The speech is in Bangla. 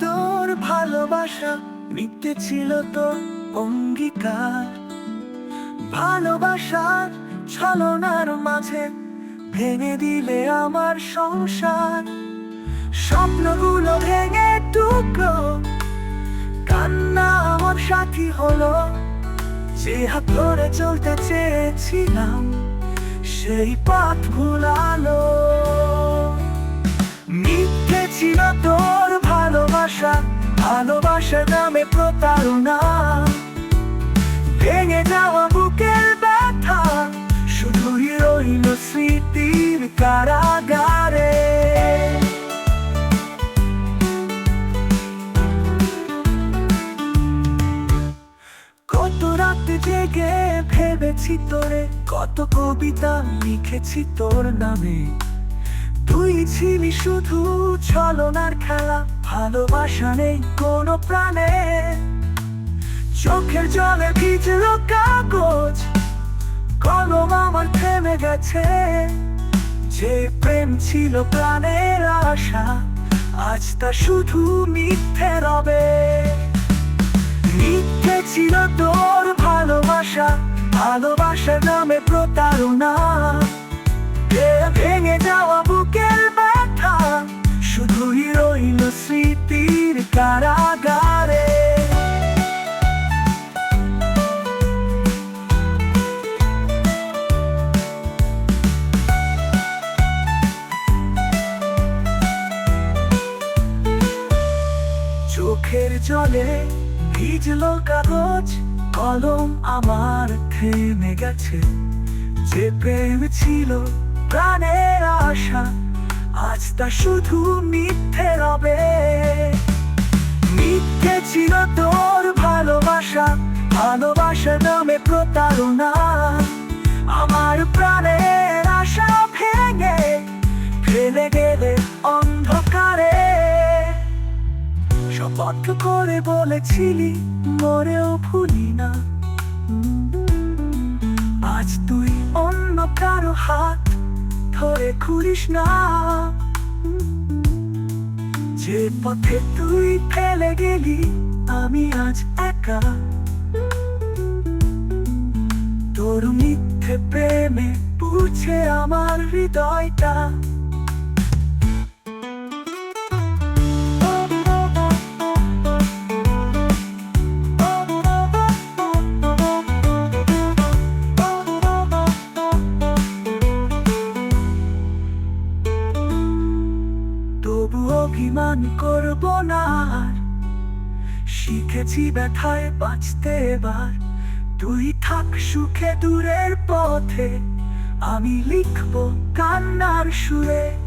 তোর ভালোবাসা, মিথ্যে ছিল তোর অঙ্গীকার। ভালোবাসার ছলনার মাঝে ভেঙে দিলে আমার সংসার। স্বপ্নগুলো ভেঙে টুকরো, কান্না আমার সাথী হলো। যে হাত ধরে চলতে চেয়েছিলাম, সেই পথ ভুলালো মিথ্যে ছিল তোর ভালোবাসা, ভালোবাসার নামে প্রতারণা। ভেঙে যাওয়া বুকের ব্যথা, শুধুই রইল স্মৃতির কারাগারে। কত রাতে জেগে ভেবেছি তোরে, কত কবিতা লিখেছি তোর নামে। ছিলি শুধু ছলনার খেলা, ভালোবাসা নেই কোনো প্রাণে। চোখের জলে ভিজল কাগজ, কলম আমার থেমে গেছে। যে প্রেম ছিল প্রাণের আশা, আজ তা শুধু মিথ্যে রবে। মিথ্যে ছিল তোর ভালোবাসা, ভালোবাসার নামে প্রতারণা। ভেঙে যাওয়া বুকের ব্যথা শুধুই রইল স্মৃতির কারাগারে। চোখের জলে ভিজলো কাগজ, কলম আমার থেমে গেছে। যে প্রেম ছিল প্রাণের আশা আজ তা শুধু মিথ্যে রবে মিথ্যে ছিল তোর ভালোবাসা ভালোবাসার নামে প্রতারণা। আমার প্রাণের আশা ভেঙে ফেলে গেলে অন্ধকারে। শপথ করে বলেছিলি, মরেও ভুলি না। আজ তুই অন্য কারও হাত ধরে ঘুরিস না। যে পথে তুই ফেলে গেলি, আমি আজ একা। তোর মিথ্যে প্রেমে পুছে আমার হৃদয়টা। অভিমান করব না আর। শিখেছি ব্যথায় বাঁচতে এবার। তুই থাক সুখে দূরের পথে। আমি লিখব কান্নার সুরে।